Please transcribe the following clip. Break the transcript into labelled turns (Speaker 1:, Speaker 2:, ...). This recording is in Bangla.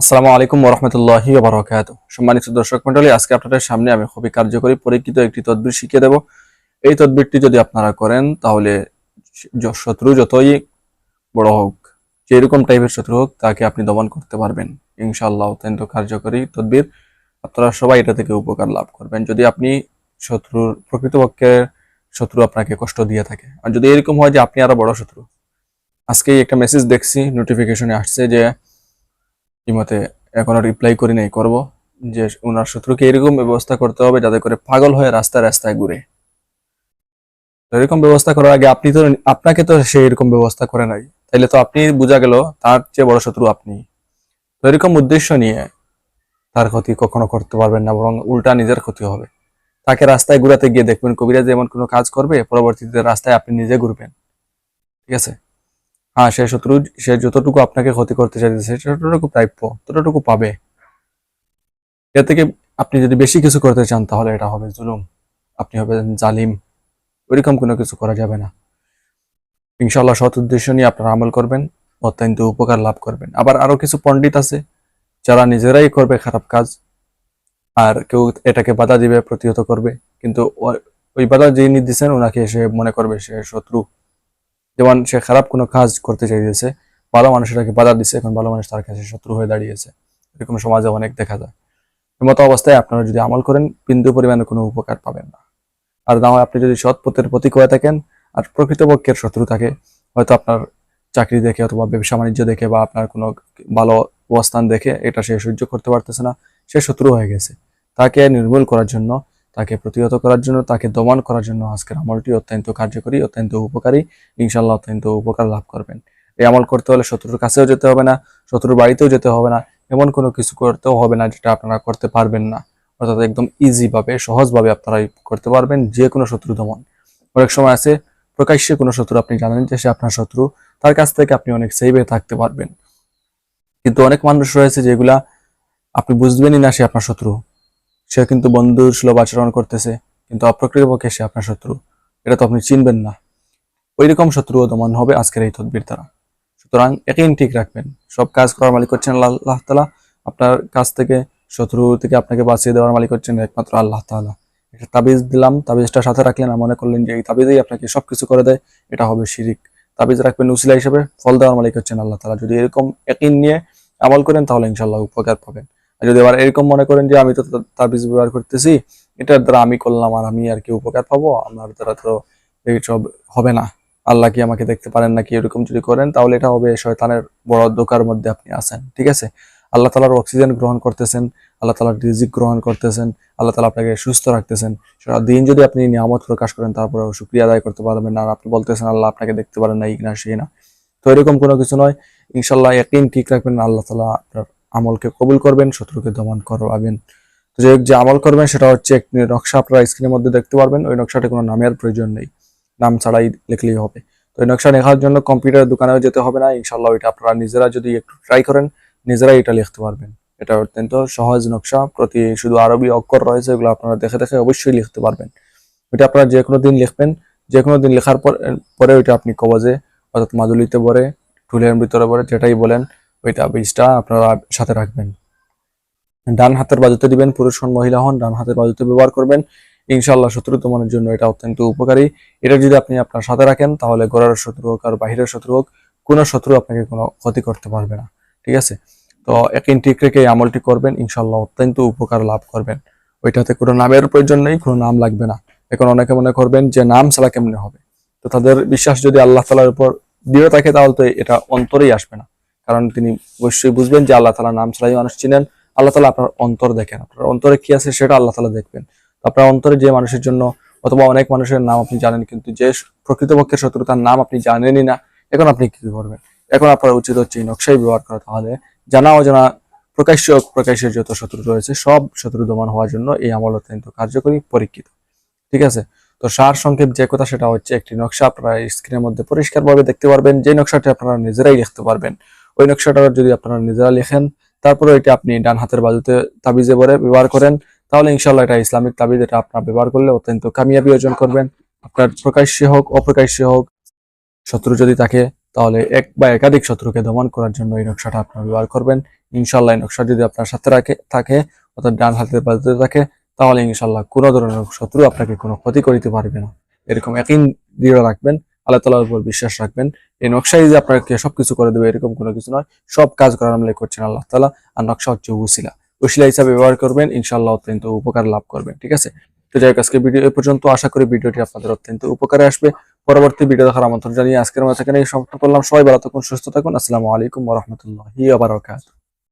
Speaker 1: আসসালামু আলাইকুম ওরহমতুল্লাহি বারকাত সম্মানিত দর্শক মন্ডলী আজকে আপনাদের সামনে আমি খুবই কার্যকরী পরীক্ষিত একটি তদবির শিখিয়ে দেব। এই তদবিরটি যদি আপনারা করেন, তাহলে শত্রু যতই বড় হোক, যেরকম টাইপের শত্রু হোক, তাকে আপনি দমন করতে পারবেন। ইনশাআল্লাহ অত্যন্ত কার্যকরী তদবির। আপনারা সবাই এটা থেকে উপকার লাভ করবেন। যদি আপনি শত্রুর প্রকৃতপক্ষে শত্রু আপনাকে কষ্ট দিয়ে থাকে, আর যদি এরকম হয় যে আপনি আরও বড় শত্রু। আজকেই একটা মেসেজ দেখছি নোটিফিকেশনে আসছে যে ইমতে এখনও রিপ্লাই করি নাই, করব। যে ওনার শত্রুকে এরকম ব্যবস্থা করতে হবে যাতে করে পাগল হয়ে রাস্তায় রাস্তায় ঘুরে। এরকম ব্যবস্থা করার আগে আপনি তো, আপনাকে তো সে এরকম ব্যবস্থা করে নাই। তাইলে তো আপনি বোঝা গেল তার চেয়ে বড় শত্রু আপনি। তো এরকম উদ্দেশ্য নিয়ে তার ক্ষতি কখনো করতে পারবেন না, বরং উল্টা নিজের ক্ষতি হবে। তাকে রাস্তায় ঘুরাতে গিয়ে দেখবেন কবিরাজ এমন কোনো কাজ করবে, পরবর্তীতে রাস্তায় আপনি নিজে ঘুরবেন। ঠিক আছে? হ্যাঁ সে শত্রু, সে যতটুকু আপনাকে ক্ষতি করতে চাইতেছে ততটুকু প্রাপ্য, ততটুকু পাবে। এর থেকে আপনি যদি বেশি কিছু করতে চান, তাহলে এটা হবে জুলুম। আপনি হবেন জালিম। ওইরকম কোনো কিছু করা যাবে না। ইনশাল্লাহ সৎ উদ্দেশ্য নিয়ে আপনারা আমল করবেন, অত্যন্ত উপকার লাভ করবেন। আবার আরও কিছু পণ্ডিত আছে, যারা নিজেরাই করবে খারাপ কাজ, আর কেউ এটাকে বাধা দিবে, প্রতিহত করবে। কিন্তু ওই বাধা যিনি দিচ্ছেন ওনাকে সে মনে করবে সে শত্রু। যেমন সে খারাপ কোনো কাজ করতে চাইতেছে, ভালো মানুষটাকে বাধা দিচ্ছে এখন ভালো মানুষ তার কাছে শত্রু হয়ে দাঁড়িয়েছে। এরকম সমাজে অনেক দেখা যায়। মতো অবস্থায় আপনারা যদি আমল করেন, বিন্দু পরিমাণে কোনো উপকার পাবেন না। আর না আপনি যদি সৎ পথের প্রতীক হয়ে থাকেন আর প্রকৃতপক্ষের শত্রু থাকে, হয়তো আপনার চাকরি দেখে অথবা ব্যবসা বাণিজ্য দেখে বা আপনার কোনো ভালো অবস্থান দেখে এটা সে সহ্য করতে পারতেছে না, সে শত্রু হয়ে গেছে। তাকে নির্মূল করার জন্য তাকে প্রতিহত করার জন্য, তাকে দমন করার জন্য আজকের আমলটি অত্যন্ত কার্যকরী, অত্যন্ত উপকারী। ইনশাল্লাহ অত্যন্ত উপকার লাভ করবেন। এই আমল করতে হলে শত্রুর কাছেও যেতে হবে না, শত্রুর বাড়িতেও যেতে হবে না, এমন কোনো কিছু করতেও হবে না যেটা আপনারা করতে পারবেন না। অর্থাৎ একদম ইজি ভাবে সহজভাবে আপনারা করতে পারবেন যে কোনো শত্রু দমন। অনেক সময় আছে, প্রকাশ্যে কোনো শত্রু আপনি জানেন যে সে আপনার শত্রু, তার কাছ থেকে আপনি অনেক সেভে থাকতে পারবেন। কিন্তু অনেক মানুষ রয়েছে যেগুলা আপনি বুঝবেনই না সে আপনার শত্রু। সে কিন্তু বন্ধু সুলভ আচরণ করতেছে, কিন্তু অপ্রকৃতপক্ষে সে আপনার শত্রু। এটা তো আপনি চিনবেন না। ওইরকম শত্রুও দমন হবে আজকের এই তদবির দ্বারা। সুতরাং একই ঠিক রাখবেন। সব কাজ করার মালিক হচ্ছেন আল্লাহ তালা। আপনার কাছ থেকে, শত্রু থেকে আপনাকে বাঁচিয়ে দেওয়ার মালিক হচ্ছেন একমাত্র আল্লাহ তাআলা একটা তাবিজ দিলাম, তাবিজটা সাথে রাখলেন মনে করলেন যে এই তাবিজেই আপনাকে সবকিছু করে দেয়, এটা হবে শিরিক। তাবিজ রাখবেন উসিলা হিসেবে, ফল দেওয়ার মালিক হচ্ছেন আল্লাহ তালা। যদি এরকম একই নিয়ে আমল করেন, তাহলে ইনশাল্লাহ উপকার পাবেন। যদি আবার এরকম মনে করেন যে আমি তো তাবিজ ব্যবহার করতেছি, এটার দ্বারা আমি করলাম আর আমি আর কি উপকার পাবো? আমার দ্বারা তো এইসব হবে না। আল্লাহ কি আমাকে দেখতে পারেন নাকি এরকম যদি করেন, তাহলে এটা হবে শয়তানের বড় দোকার মধ্যে আপনি আছেন, ঠিক আছে? আল্লাহ তালার অক্সিজেন গ্রহণ করতেছেন, আল্লাহ তালার রিজিক গ্রহণ করতেছেন, আল্লাহ তালা আপনাকে সুস্থ রাখতেছেন। সারা দিন যদি আপনি নিয়ামত প্রকাশ করেন তারপরে শুক্রিয়া আদায় করতে পারবেন না। আর আপনি বলতেছেন, আল্লাহ আপনাকে দেখতে পারেন না এই না সেই না। তো এরকম কোনো কিছু নয়। ইনশাল্লাহ একদিন ঠিক রাখবেন, আল্লাহ তালা আপনার আমলকে কবুল করবেন, শত্রুকে দমন করবেন। তো যে যে আমল করবেন সেটা হচ্ছে একটি নকশা, আপনারা স্ক্রিনের মধ্যে দেখতে পারবেন, ওই নকশাটা কোনো নামের প্রয়োজন নেই। নাম ছাড়াই লিখলেই হবে। তো ওই নকশা লেখার জন্য কম্পিউটার দোকানেও যেতে হবে না ইনশাল্লাহ ওইটা আপনারা নিজেরা যদি একটু ট্রাই করেন, নিজেরাই এটা লিখতে পারবেন। এটা অত্যন্ত সহজ নকশা, প্রতি শুধু আরবি অক্ষর রয়েছে, এগুলো আপনারা দেখে দেখে অবশ্যই লিখতে পারবেন। ওইটা আপনারা যে কোনো দিন লিখবেন যে কোনো দিন লেখার পর, পরে ওইটা আপনি কবজে, অর্থাৎ মাদুলিতে ভরে টুলের ভিতরে ভরে যেটাই বলেন ওইটা বীজটা আপনারা সাথে রাখবেন। ডান হাতের বাজুতে দিবেন পুরুষ হন মহিলা হন, ডান হাতের বাজুতে ব্যবহার করবেন। ইনশাল্লাহ শত্রু দমনের জন্য এটা অত্যন্ত উপকারী। এটা যদি আপনি আপনার সাথে রাখেন, তাহলে গোড়ার শত্রু হোক আর বাহিরের শত্রু হোক, কোনো শত্রু আপনাকে কোনো ক্ষতি করতে পারবে না। ঠিক আছে? তো একদিন ঠিক রেখে এই আমলটি করবেন ইনশাল্লাহ অত্যন্ত উপকার লাভ করবেন। ওইটাতে কোনো নামের প্রয়োজন নেই, কোনো নাম লাগবে না। এখন অনেকে মনে করবেন যে নাম ছাড়া কেমনে হবে? তো তাদের বিশ্বাস যদি আল্লাহ তালার উপর দৃঢ় থাকে, তাহলে তো এটা অন্তরেই আসবে না। কারণ তিনি অবশ্যই বুঝবেন যে আল্লাহ তালা নাম ছাড়াই মানুষ চিনেন। আল্লাহ তালা আপনার অন্তর দেখেন। আপনার অন্তরে কি আছে সেটা আল্লাহ তালা দেখবেন। আপনার অন্তরে যে মানুষের জন্য অথবা অনেক মানুষের নাম আপনি জানেন, কিন্তু যে প্রকৃতপক্ষের শত্রু তার নাম আপনি জানেনই না, এখন আপনি কি করবেন? এখন আপনার উচিত হচ্ছে এই নকশাই ব্যবহার করা। তাহলে জানা অজানা প্রকাশ্য প্রকাশ্যের যত শত্রু রয়েছে, সব শত্রু দমন হওয়ার জন্য এই আমল অত্যন্ত কার্যকরী, পরীক্ষিত। ঠিক আছে? তো সার সংক্ষেপ যে কথা, সেটা হচ্ছে একটি নকশা আপনারা স্ক্রিনের মধ্যে পরিষ্কারভাবে দেখতে পারবেন। যে নকশাটি আপনারা নিজেরাই লিখতে পারবেন। ওই নকশাটা যদি আপনারা নিজেরা লেখেন তারপরে এটা আপনি ডান হাতের বাজুতে তাবিজে ভরে ব্যবহার করেন, তাহলে ইনশাল্লাহ এটা ইসলামিক তাবিজ, এটা আপনার ব্যবহার করলে অত্যন্ত কামিয়াবি অর্জন করবেন। আপনার প্রকাশ্যে হোক, অপ্রকাশ্যে হোক, শত্রু যদি থাকে, তাহলে এক বা একাধিক শত্রুকে দমন করার জন্য এই নকশাটা আপনারা ব্যবহার করবেন। ইনশাল্লাহ এই নকশা যদি আপনার সাথে রাখে, থাকে, অর্থাৎ ডান হাতের বাজুতে থাকে, তাহলে ইনশাল্লাহ কোনো ধরনের শত্রু আপনাকে কোনো ক্ষতি করিতে পারবে না। এরকম একই দৃঢ় রাখবেন। আল্লাহ তালার উপর বিশ্বাস রাখবেন। এই নকশাই যে আপনাকে সবকিছু করে দেবে, এরকম কোনো কিছু নয়। সব কাজ করার আমলে করছেন আল্লাহ তালা আর নকশা হচ্ছে উসিলা উসিলা হিসাবে ব্যবহার করবেন ইনশাল্লাহ অত্যন্ত উপকার লাভ করবেন, ঠিক আছে? তো যাই আজকে ভিডিও এ পর্যন্ত। আশা করি ভিডিওটি আপনাদের অত্যন্ত উপকারে আসবে। পরবর্তী ভিডিও দেখার আমন্ত্রণ জানিয়ে আজকের মতো এখানে সমাপ্ত করলাম। সবাই ভালো থাকুন, সুস্থ থাকুন। আসসালামু আলাইকুম রহমতুল্লাহি আবার